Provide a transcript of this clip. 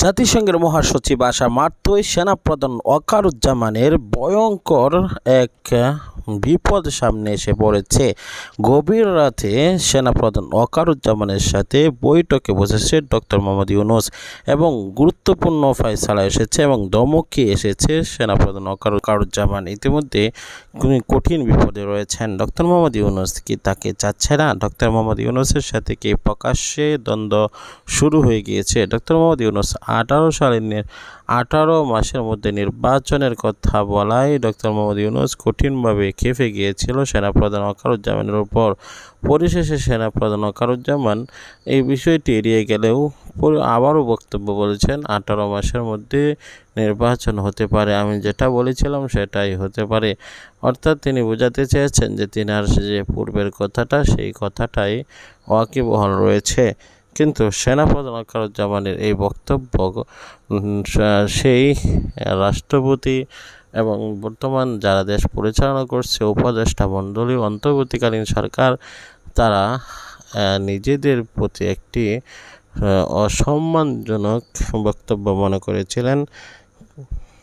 জাতিসংঘের মহাসচিব আসা মাত্রই সেনাপ্রধান অকারুজ্জামানের ভয়ঙ্কর এক বিপদ সামনে এসে পড়েছে। গভীর রাতে সেনাপ্রধান ওয়াকারুজ্জামানের সাথে বৈঠকে বসেছে ডক্টর মোহাম্মদ ইউনুস এবং গুরুত্বপূর্ণ ফয়সালা এসেছে এবং দমকে এসেছে সেনাপ্রধান ওয়াকারুজ্জামান ইতিমধ্যে কঠিন বিপদে রয়েছেন। ডক্টর মোহাম্মদ ইউনুস কি তাকে চাচ্ছে না? ডক্টর মোহাম্মদ ইউনুসের সাথে কি প্রকাশ্যে দ্বন্দ্ব শুরু হয়ে গিয়েছে? ডক্টর মোহাম্মদ ইউনুস আঠারো সালের আঠারো মাসের মধ্যে নির্বাচনের কথা বলায় ডক্টর মোহাম্মদ ইউনুস কঠিনভাবে খেপে গিয়েছিল সেনাপ্রধান ওয়াকারুজ্জামানের উপর। পরিশেষে সেনাপ্রধান ওয়াকারুজ্জামান এই বিষয়টি এড়িয়ে গেলেও আবারও বক্তব্য বলেছেন, আঠারো মাসের মধ্যে নির্বাচন হতে পারে। আমি যেটা বলেছিলাম সেটাই হতে পারে। অর্থাৎ তিনি বোঝাতে চেয়েছেন যে তিনি তিনার যে পূর্বের কথাটা, সেই কথাটাই ওয়াকিবহল রয়েছে। কিন্তু সেনাপ্রধান ওয়াকারুজ্জামানের এই বক্তব্য সেই রাষ্ট্রপতি এবং বর্তমান যারা দেশ পরিচালনা করছে, উপদেষ্টা মণ্ডলী, অন্তর্বর্তীকালীন সরকার, তারা নিজেদের প্রতি একটি অসম্মানজনক বক্তব্য মনে করেছিলেন।